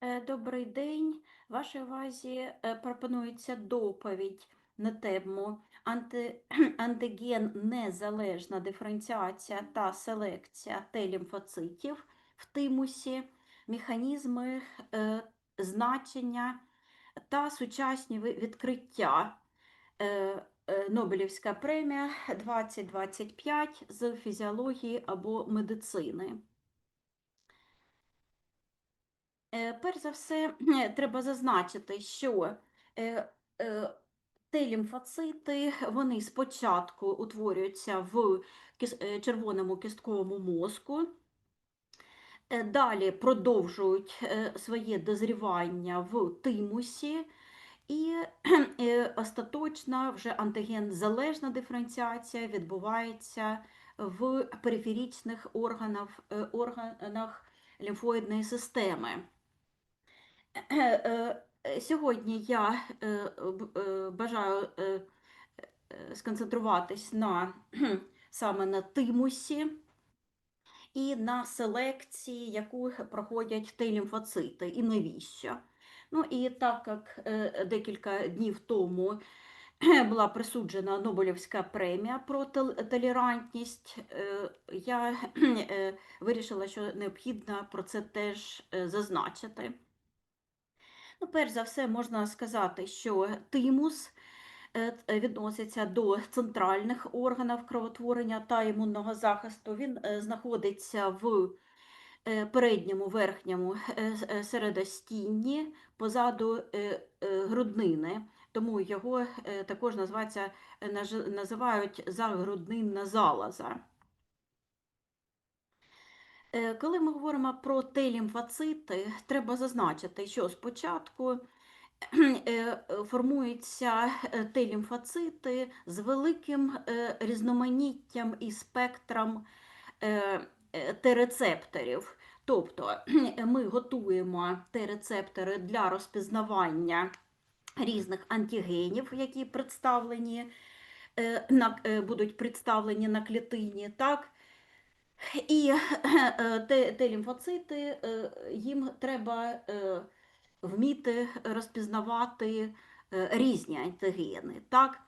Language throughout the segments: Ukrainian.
Е, Добрий день. Вашій увазі е, пропонується доповідь на тему анти... антиген незалежна диференціація та селекція Т-лімфоцитів в тимусі, механізми е, значення та сучасні відкриття. Е, е, Нобелівська премія 2025 з фізіології або медицини. Е, Перш за все, треба зазначити, що е, е, Т-лімфоцити, вони спочатку утворюються в червоному кістковому мозку, далі продовжують своє дозрівання в тимусі, і остаточна вже антиген-залежна диференціація відбувається в периферічних органах, органах лімфоїдної системи. Е, е, Сьогодні я е, бажаю сконцентруватись на саме на тимусі і на селекції, яку проходять Т-лімфоцити, і навіщо. Ну і так як декілька днів тому була присуджена Нобелівська премія про тол- толерантність, я вирішила, що необхідно про це теж зазначити. Ну, перш за все, можна сказати, що тимус е, відноситься до центральних органів кровотворення та імунного захисту. Він е, знаходиться в е, передньому верхньому е, е, середостінні позаду е, е, груднини, тому його е, також е, називають загруднинна залоза. Е, Коли ми говоримо про Т-лімфоцити, треба зазначити, що спочатку е, формуються е, Т-лімфоцити з великим е, різноманіттям і спектром е, е, Т-рецепторів. Тобто ми готуємо Т-рецептори для розпізнавання різних антигенів, які представлені, е, е, будуть представлені на клітині. Так? І е, Т- Т-лімфоцити, е, їм треба е, вміти розпізнавати різні антигени. Так?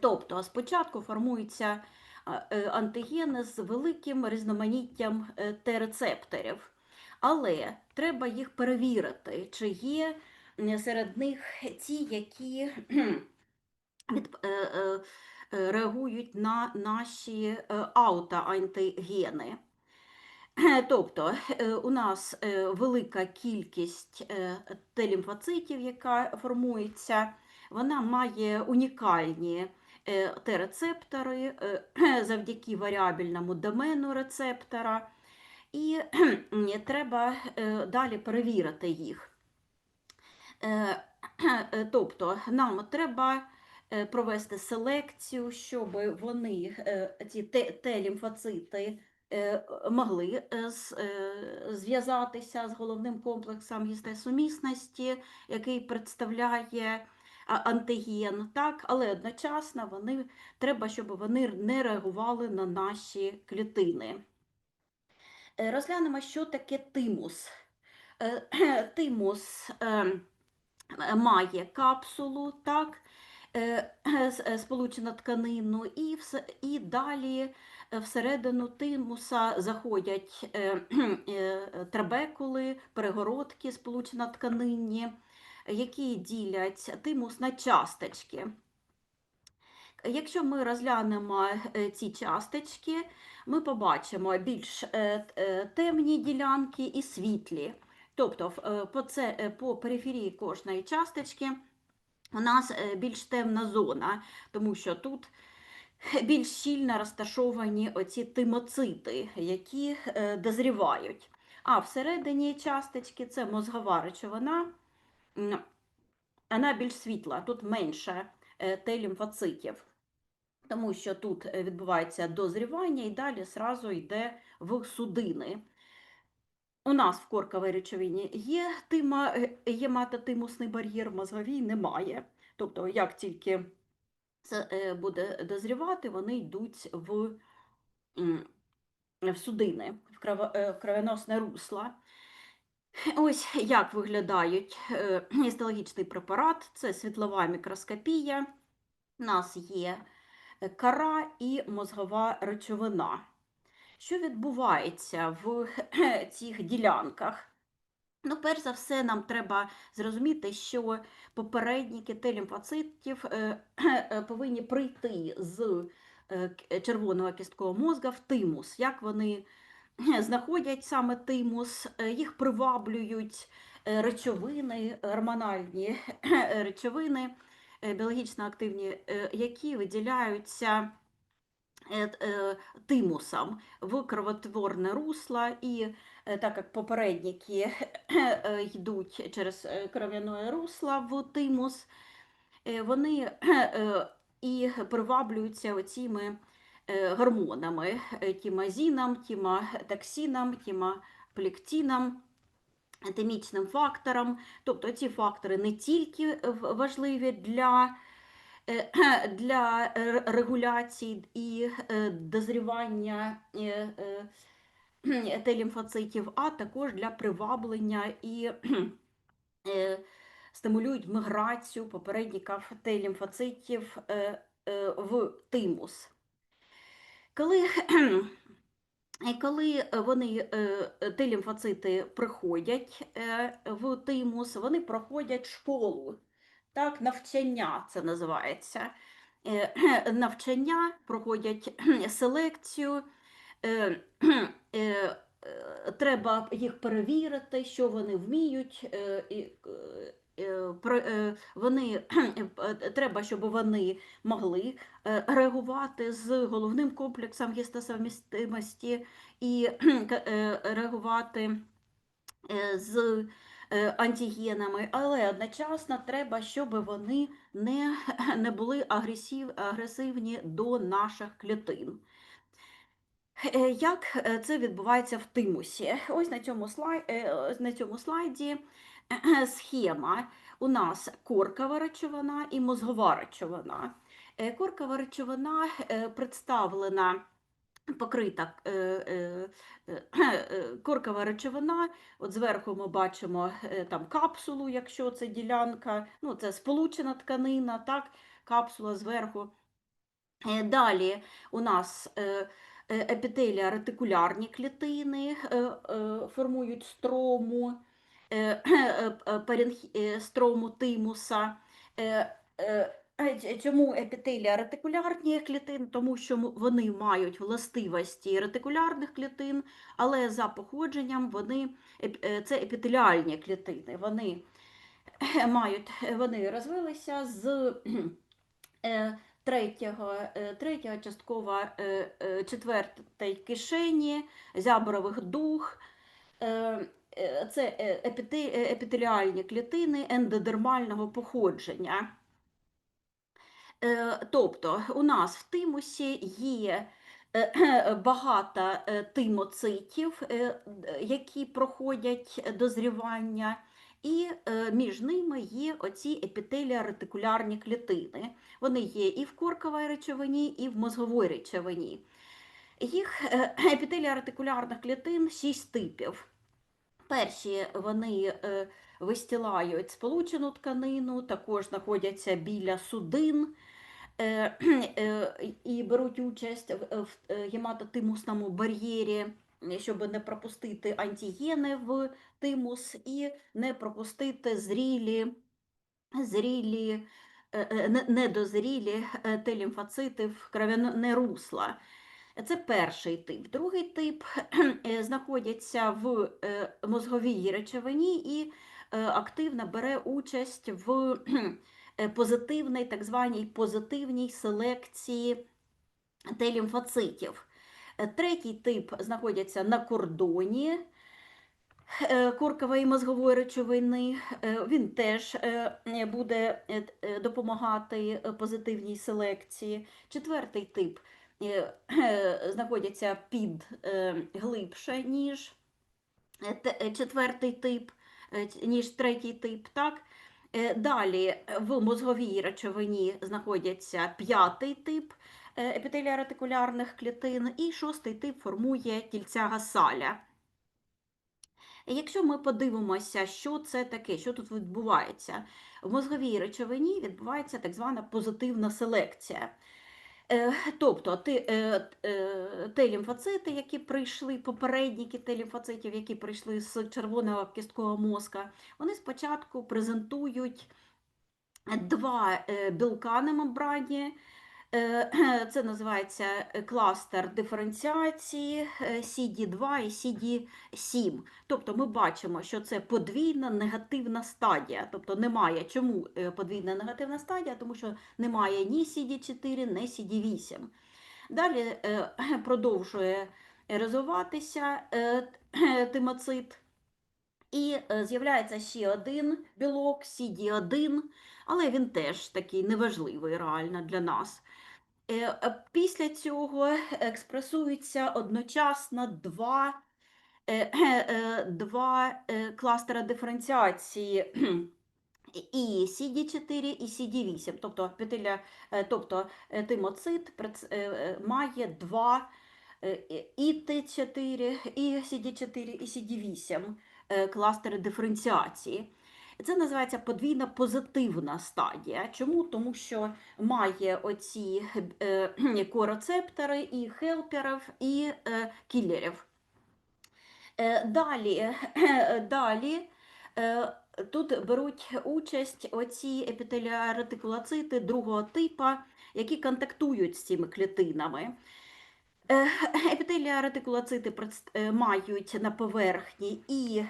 Тобто спочатку формуються антигени з великим різноманіттям Т-рецепторів, але треба їх перевірити, чи є серед них ті, які від, реагують на наші е, аутоантигени. Тобто е, у нас е, велика кількість е, Т-лімфоцитів, яка формується, вона має унікальні е, Т-рецептори е, завдяки варіабельному домену рецептора, і треба е, далі перевірити їх. Е, е, Тобто нам треба е, провести селекцію, щоб вони, е, ці Т- Т-лімфоцити, е, могли е, е, зв'язатися з головним комплексом гістесумісності, який представляє антиген, так? але одночасно вони, треба, щоб вони не реагували на наші клітини. Е, Розглянемо, що таке тимус. Е, Тимус е, має капсулу, так, е, е, тканину, і, вс- і далі е, всередину тимуса заходять трабекули, перегородки сполучено тканинні, які ділять тимус на часточки. Якщо ми розглянемо ці часточки, ми побачимо більш темні ділянки і світлі. Тобто по, це, по периферії кожної часточки у нас е, більш темна зона, тому що тут більш щільно розташовані оці тимоцити, які е, дозрівають. А всередині часточки це мозгова речовина, вона більш світла, тут менше е, Т-лімфоцитів тому що тут відбувається дозрівання і далі зразу йде в судини. У нас в корковій речовині є тима, е, гематотимусний бар'єр, в мозговій немає. Тобто, як тільки це е, буде дозрівати, вони йдуть в, в судини, е, в кровоносне русло. Ось як виглядають гістологічний препарат. Це світлова мікроскопія. У нас є кара і мозгова речовина. Що відбувається в цих ділянках? Ну, перш за все, нам треба зрозуміти, що попередники Т-лімфоцитів е, е, повинні прийти з е, червоного кісткового мозга в тимус. Як вони знаходять саме тимус, їх приваблюють речовини, гормональні речовини, біологічно активні, які виділяються тимусом в кровотворне русло, і е, так як попередники е, йдуть через е, кров'яне русло в тимус, е, вони е, і приваблюються оціми е, гормонами е, тімазіном, тіматоксином, тімаплектином, тимічним фактором. Тобто ці фактори не тільки важливі для е, для регуляції і е, дозрівання е, е, Т-лімфоцитів, а також для приваблення і е, стимулюють міграцію попередників Т-лімфоцитів е, е, в тимус. Коли коли вони, е, Т-лімфоцити приходять е, в тимус, вони проходять школу, так, навчання це називається. Е, Навчання проходять селекцію, е, е, треба їх перевірити, що вони вміють. Вони, треба, щоб вони могли реагувати з головним комплексом гістосовмістимості і реагувати з антигенами, але одночасно треба, щоб вони не, не були агресив, агресивні до наших клітин. Е, Як е, це відбувається в тимусі? Ось на цьому слайді, на цьому слайді е, схема. У нас коркова речовина і мозгова речовина. Е, Коркова речовина е, представлена покрита е, е, е, коркова речовина. От зверху ми бачимо там капсулу, якщо це ділянка, ну це сполучена тканина, так, капсула зверху. Далі у нас е, епітелія ретикулярні клітини формують строму, е, строму тимуса. Е, Чому епітелія ретикулярні клітин? Тому що вони мають властивості ретикулярних клітин, але за походженням вони е, це епітеліальні клітини. Вони мають, вони розвилися з е, третього, е, третього частково е, е, четвертої кишені, зябрових дух. Е, е, Це е, епіте- е, епітеліальні клітини ендодермального походження. Е, Тобто у нас в тимусі є е, багато е, тимоцитів, е, які проходять дозрівання, і між ними є оці епітеліо-ретикулярні клітини. Вони є і в корковій речовині, і в мозговій речовині. Їх е, епітеліо-ретикулярних клітин шість типів. Перші вони вистілають сполучену тканину, також знаходяться біля судин е, е, і беруть участь в, е, гематотимусному бар'єрі, щоб не пропустити антигени в тимус і не пропустити зрілі, зрілі недозрілі Т-лімфоцити в кров'яне русло. Це перший тип. Другий тип знаходиться в мозговій речовині і активно бере участь в е, позитивній, так званій позитивній селекції Т-лімфоцитів. Е, Третій тип знаходиться на кордоні е, коркової мозгової речовини. Е, Він теж е, е, буде е, е, допомагати е, позитивній селекції. Четвертий тип е, е, під е, глибше, ніж е, е, четвертий тип, е, ніж третій тип. Так? Е, Далі е, в мозговій речовині знаходиться п'ятий тип е, епітеліоретикулярних клітин, і шостий тип формує тільця Гасаля. Якщо ми подивимося, що це таке, що тут відбувається, в мозговій речовині відбувається так звана позитивна селекція. Е, Тобто ти, е, е, Т-лімфоцити, які прийшли, попередники Т-лімфоцитів, які прийшли з червоного кісткового мозка, вони спочатку презентують два білка на мембрані. Е, Це називається е, кластер диференціації е, CD2 і CD7. Тобто ми бачимо, що це подвійна негативна стадія. Тобто немає. Чому подвійна негативна стадія? Тому що немає ні CD4, ні CD8. Далі продовжує розвиватися тимоцит. І з'являється ще один білок, CD1, але він теж такий неважливий реально для нас. Е, Після цього експресуються одночасно два, е, е, два кластера диференціації і CD4, і CD8. Тобто, петеля, е, тобто тимоцит має два і Т4, і CD4, і CD8 е, кластери диференціації. Це називається подвійна позитивна стадія. Чому? Тому що має оці е, корецептори і хелперів, і е, кілерів. Е, Далі, далі тут беруть участь оці епітеліаретикулоцити другого типа, які контактують з цими клітинами. Епітеліаретикулоцити мають на поверхні і,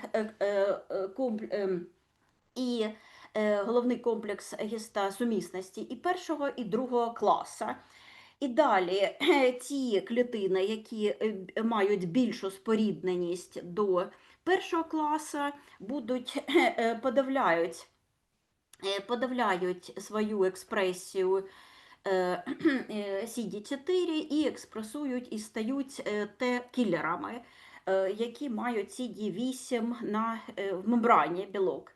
і е, головний комплекс гістосумісності і першого, і другого класа. І далі ті клітини, які е, мають більшу спорідненість до першого класу, будуть е, подавляють, е, подавляють свою експресію е, е, CD4 і експресують і стають е, Т-кілерами, е, які мають CD8 на, е, в мембрані білок.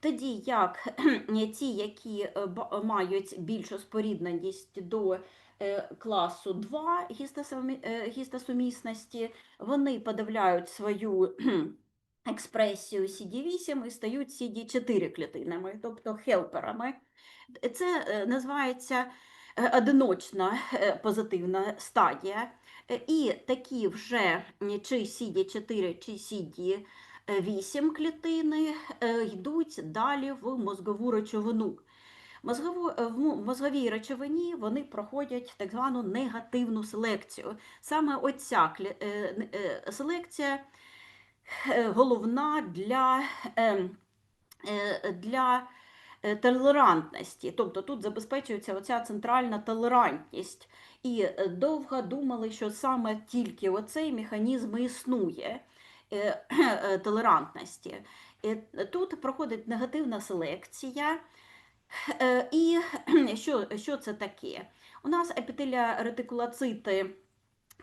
Тоді як ті, які е, мають більшу спорідненість до е, класу 2 е, гістосумісності, вони подавляють свою експресію CD8 і стають CD4 клітинами, тобто хелперами. Це е, називається е, одиночна е, позитивна стадія. Е, І такі вже чи CD4, чи CD8 клітини е, йдуть далі в мозгову речовину. Мозгову, е, в мозговій речовині вони проходять так звану негативну селекцію. Саме оця е, селекція головна для, для толерантності. Тобто тут забезпечується оця центральна толерантність. І довго думали, що саме тільки оцей механізм існує толерантності. Е, Тут проходить негативна селекція. Е, І що, що це таке? У нас епітеліоретикулоцити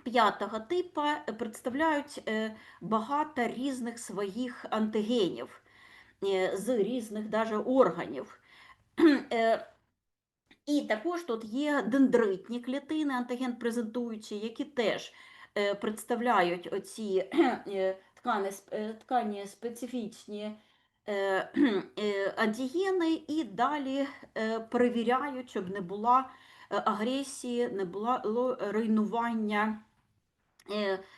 п'ятого типу представляють е, багато різних своїх антигенів е, з різних даже органів. Е, І також тут є дендритні клітини, антиген презентуючі, які теж е, представляють оці е, ткани, е, ткані специфічні е, е, антигени, і далі перевіряють, щоб не була агресії, не було руйнування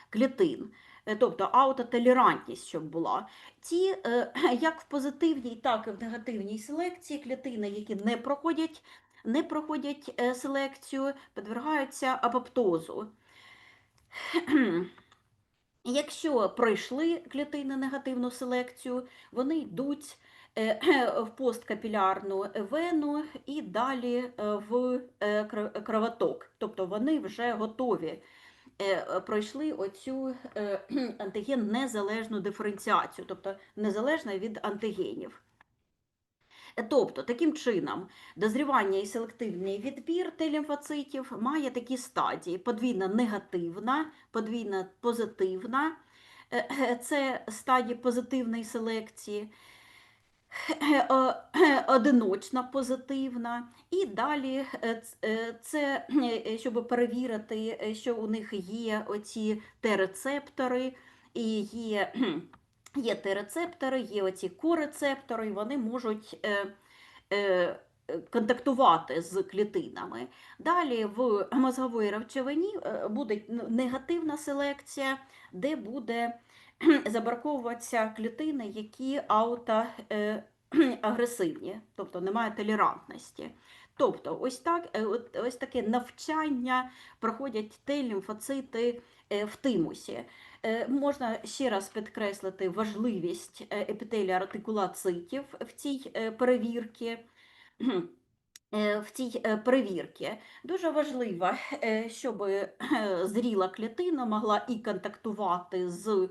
клітин. Тобто аутотолерантність, щоб була. Е, як в позитивній, так і в негативній селекції клітини, які не проходять, не проходять селекцію, підвергаються апоптозу. Якщо пройшли клітини негативну селекцію, вони йдуть е, в посткапілярну вену і далі е, в е, кровоток. Тобто вони вже готові пройшли оцю антиген незалежну диференціацію, тобто незалежна від антигенів. Тобто, таким чином, дозрівання і селективний відбір Т-лімфоцитів має такі стадії: подвійна негативна, подвійна позитивна. Е, е, Це стадії позитивної селекції, е, одиночна позитивна, і далі це щоб перевірити, що у них є оці Т-рецептори і є є Т-рецептори, є оці корецептори, і вони можуть е, е, контактувати з клітинами. Далі в мозговій речовині е, буде негативна селекція, де буде забраковуватися клітини, які аутоагресивні, тобто немає толерантності. Тобто, ось так, е, ось таке навчання проходять Т-лімфоцити е, в тимусі. Е, Можна ще раз підкреслити важливість е, епітелія артикулацитів в цій е, перевірці. В цій перевірці дуже важливо, щоб зріла клітина могла і контактувати з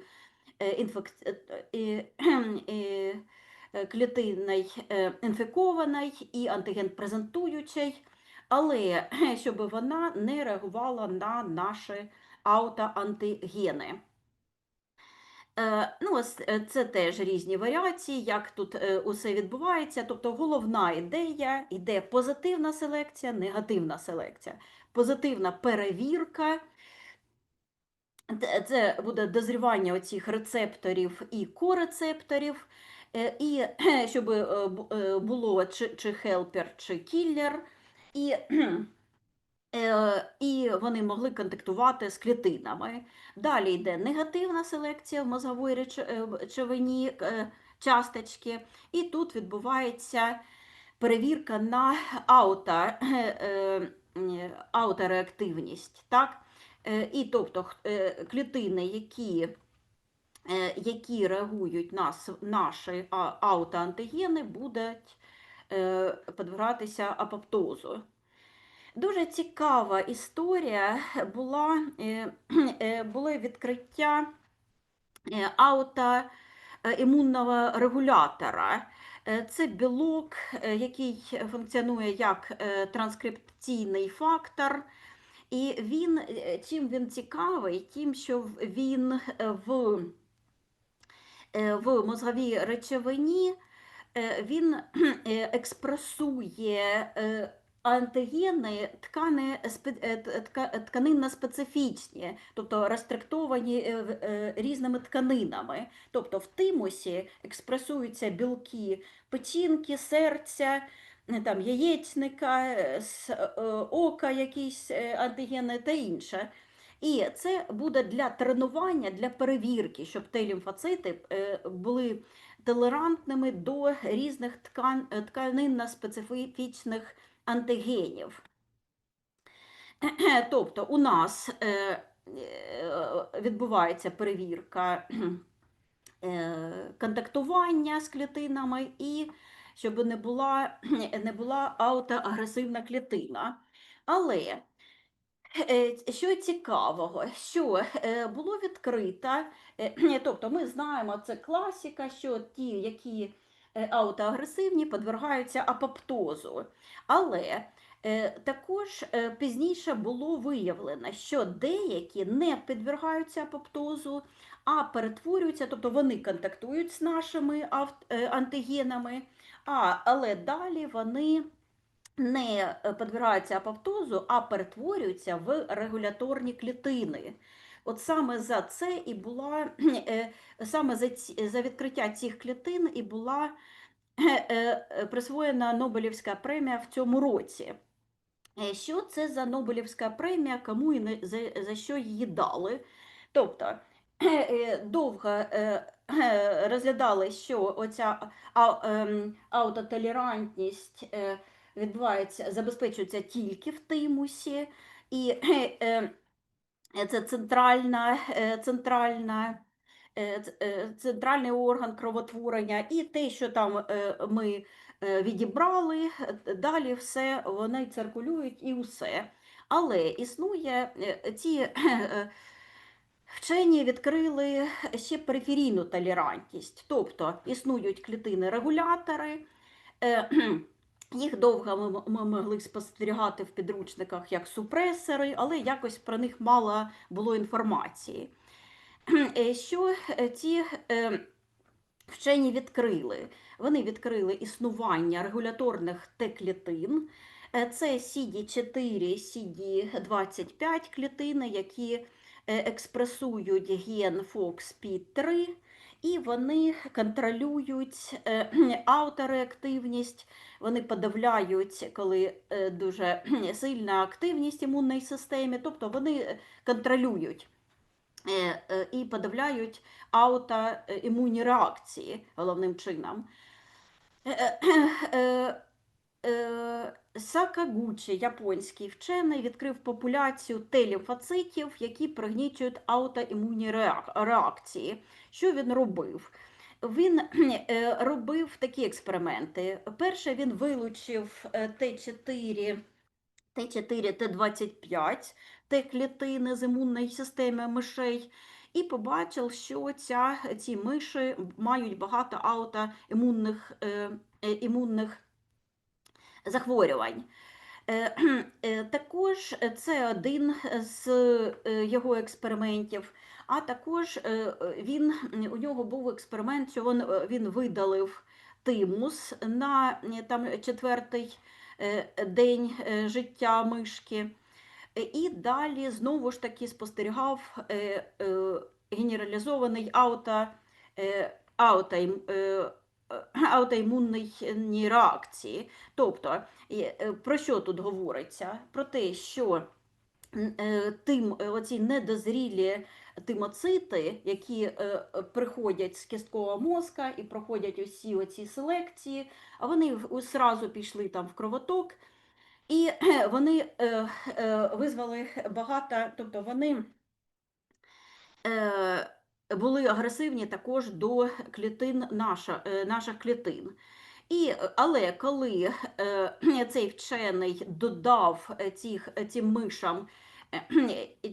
інфек... клітиною інфікованою і антиген-презентуючою, але щоб вона не реагувала на наші аутоантигени. Е, Ну, ось е, це теж різні варіації, як тут е, усе відбувається. Тобто головна ідея йде позитивна селекція, негативна селекція. Позитивна перевірка. Це буде дозрівання оцих рецепторів і корецепторів, і щоб бу- було чи, чи хелпер, чи кіллер, і, і вони могли контактувати з клітинами. Далі йде негативна селекція в мозговій реч- е, речовині е, часточки, і тут відбувається перевірка на ауто, е, е, аутореактивність. Так? Е, І тобто е, клітини, які, е, які реагують на наші аутоантигени, будуть е, підвергатися апоптозу. Дуже цікава історія була, е, е, було відкриття е, аутоімунного регулятора. Це білок, який функціонує як транскрипційний фактор. І він, чим він цікавий, тим, що він в, в мозговій речовині він експресує антигени ткани, спе- е, тка- тканинно-специфічні, тобто рестриктовані е, е, різними тканинами. Тобто в тимусі експресуються білки печінки, серця, е, там, яєчника, е, е, ока, якісь е, антигени та інше. І це буде для тренування, для перевірки, щоб Т-лімфоцити е, були толерантними до різних ткан, е, тканинно-специфічних антигенів. Тобто у нас е, е, відбувається перевірка е, контактування з клітинами і щоб не була, не була аутоагресивна клітина. Але Що цікавого, що було відкрито, тобто ми знаємо, це класика, що ті, які аутоагресивні, підвергаються апоптозу. Але е, також е, пізніше було виявлено, що деякі не підвергаються апоптозу, а перетворюються, тобто вони контактують з нашими е, антигенами, але далі вони не е, підвергаються апоптозу, а перетворюються в регуляторні клітини. От саме за це і була е, саме за, за відкриття цих клітин і була е, е, присвоєна Нобелівська премія в цьому році. Що це за Нобелівська премія, кому і за, за що її дали? Тобто довго розглядали, що оця ем, аутотолерантність відбувається, забезпечується тільки в тимусі, і це центральна, е, центральна, е, е, центральний орган кровотворення, і те, що там е, ми е, відібрали, е, далі все вони циркулюють і усе. Але існує е, ці е, Вчені відкрили ще периферійну толерантність, тобто існують клітини-регулятори, е, їх довго ми, могли спостерігати в підручниках як супресори, але якось про них мало було інформації. Е, Що е, ці е, вчені відкрили? Вони відкрили існування регуляторних Т-клітин. Е, Це CD4, CD25 клітини, які е, експресують ген FOXP3 і вони контролюють е, аутореактивність, вони подавляють, коли е, дуже сильна активність імунної системи, тобто вони контролюють е, е, і подавляють аутоімунні реакції головним чином. Сакагучі, японський вчений, відкрив популяцію Т-лімфоцитів, які пригнічують аутоімунні реакції. Що він робив? Він е, робив такі експерименти. Перше, він вилучив е, Т4, Т4, Т25, Т-клітини з імунної системи мишей, і побачив, що ця, ці миші мають багато аутоімунних е, е, імунних захворювань. Е, е, Також це один з е, його експериментів. А також е, е, він, у нього був експеримент, що він, е, він видалив тимус на е, там, четвертий е, день е, життя мишки. Е, І далі знову ж таки спостерігав е, е, генералізований е, е, е, аутоімунні реакції. Тобто, е, е, про що тут говориться? Про те, що е, тим, е, оці недозрілі тимоцити, які е, е, приходять з кісткового мозка і проходять усі оці селекції, а вони в- у- зразу пішли там в кровоток, і вони е, е, визвали багато, тобто вони е, були агресивні також до клітин наша, е, наших клітин. І, але коли е, цей вчений додав е, цих, цим мишам,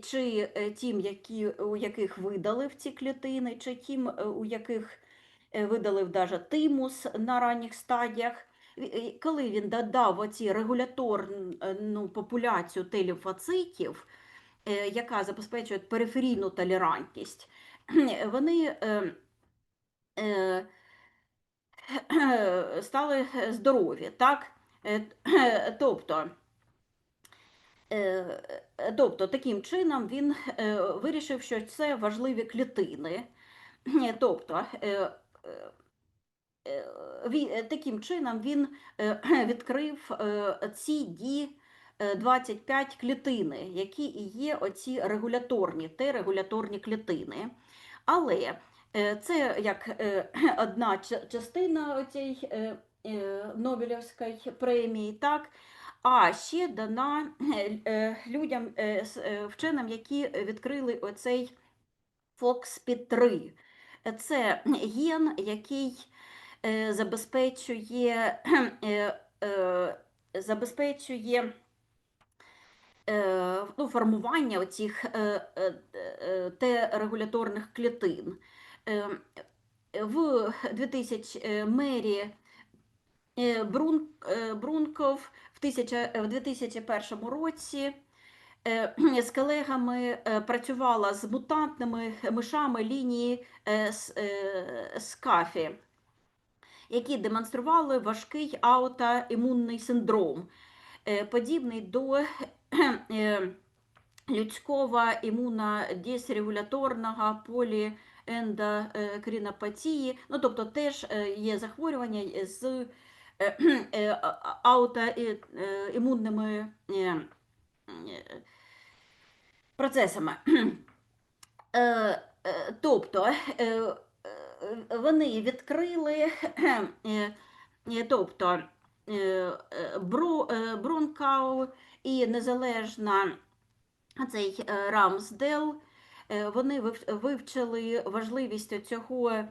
чи тим, які, у яких видалив ці клітини, чи тим, у яких видалив даже тимус на ранніх стадіях, коли він додав оці регуляторну популяцію Т-лімфоцитів, е, яка забезпечує периферійну толерантність, вони е, е, стали здорові, так? Е, Тобто, е, тобто, таким чином він е, вирішив, що це важливі клітини. Тобто, е, е, е, е, таким чином він е, відкрив е, ці ді 25 клітини, які і є оці регуляторні, Т-регуляторні клітини. Але е, це як е, одна частина цієї Нобелівської премії, так? А ще дана е, е, людям, е, е, вченим, які відкрили оцей FOXP3. Це ген, який е, забезпечує, е, е, забезпечує е, ну, формування оцих е, е, е, Т-регуляторних клітин. Е, В 2000 е, Мері е, Брун, е, Брунков в, 2001 році е, з колегами е, працювала з мутантними мишами лінії е, е, скафі, які демонстрували важкий аутоімунний синдром, е, подібний до е, людського імунодисрегуляторного поліендокринопатії, ну, тобто теж е, є захворювання з е, аутоімунними процесами. Тобто вони відкрили, тобто е, і незалежна цей е, Рамсдел, е, вони вивчили важливість цього е,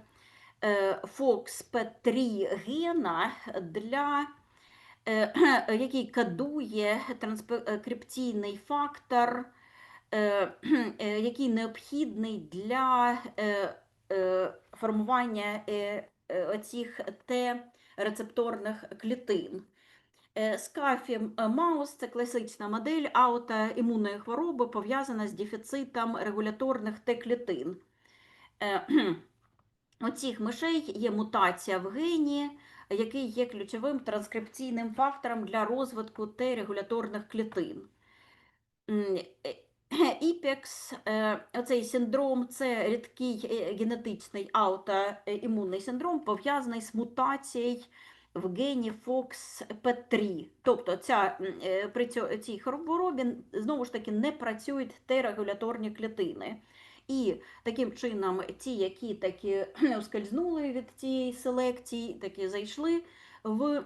FOXP3 гена для який кодує транскрипційний фактор, який необхідний для формування оцих Т-рецепторних клітин. Е, Скафі е, Маус це класична модель аутоімунної хвороби, пов'язана з дефіцитом регуляторних Т-клітин. Е, У цих мишей є мутація в гені, який є ключовим транскрипційним фактором для розвитку Т-регуляторних клітин. Е, ІПЕКС, е, оцей синдром це рідкий е, генетичний аутоімунний синдром, пов'язаний з мутацією в гені FOXP3. Тобто ця, е, при цій хворобі знову ж таки не працюють Т-регуляторні клітини. І таким чином ті, які таки ускользнули від цієї селекції, таки зайшли в,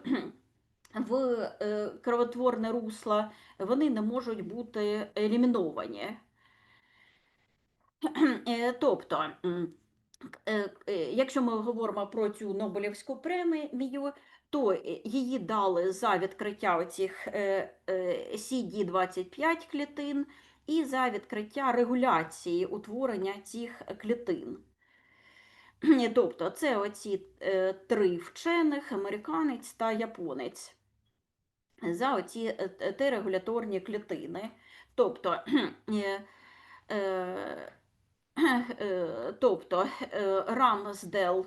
в е, кровотворне русло, вони не можуть бути еліміновані. Е, Тобто, якщо ми говоримо про цю Нобелівську премію, то е, її дали за відкриття оцих е, е, CD25 клітин і за відкриття регуляції утворення цих клітин. Тобто, це оці три вчених, американець та японець за оці е, т- Т-регуляторні клітини. Тобто, тобто Рамсдел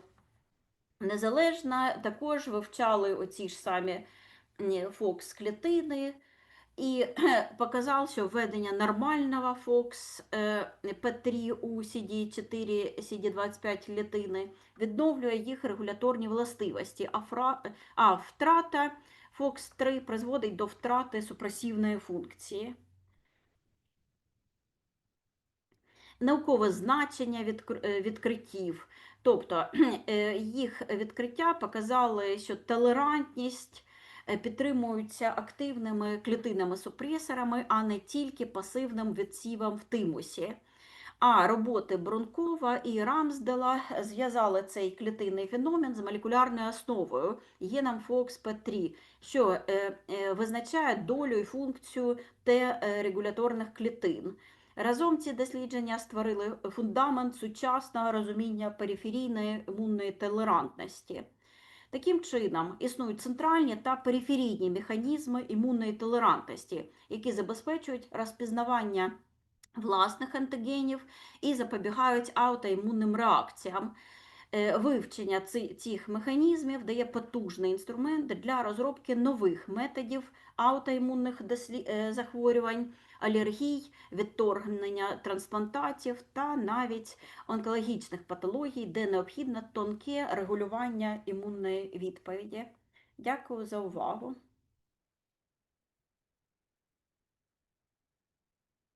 незалежна також вивчали оці ж самі Фокс клітини і показав, що введення нормального Фокс P3 у CD4, CD25 клітини відновлює їх регуляторні властивості, а, фра... а втрата FOX3 призводить до втрати супресивної функції. Наукове значення е, відкриттів. Тобто е, їх відкриття показали, що толерантність е, підтримується активними клітинами-супресорами, а не тільки пасивним відсівом в тимусі. А роботи Бронкова і Рамсдела зв'язали цей клітинний феномен з молекулярною основою геном FOXP3, що е, визначає долю і функцію Т-регуляторних клітин. Разом ці дослідження створили фундамент сучасного розуміння периферійної імунної толерантності. Таким чином, існують центральні та периферійні механізми імунної толерантності, які забезпечують розпізнавання власних антигенів і запобігають аутоімунним реакціям. Е, Вивчення цих механізмів дає потужний інструмент для розробки нових методів аутоімунних е, захворювань, алергій, відторгнення трансплантатів та навіть онкологічних патологій, де необхідно тонке регулювання імунної відповіді. Дякую за увагу.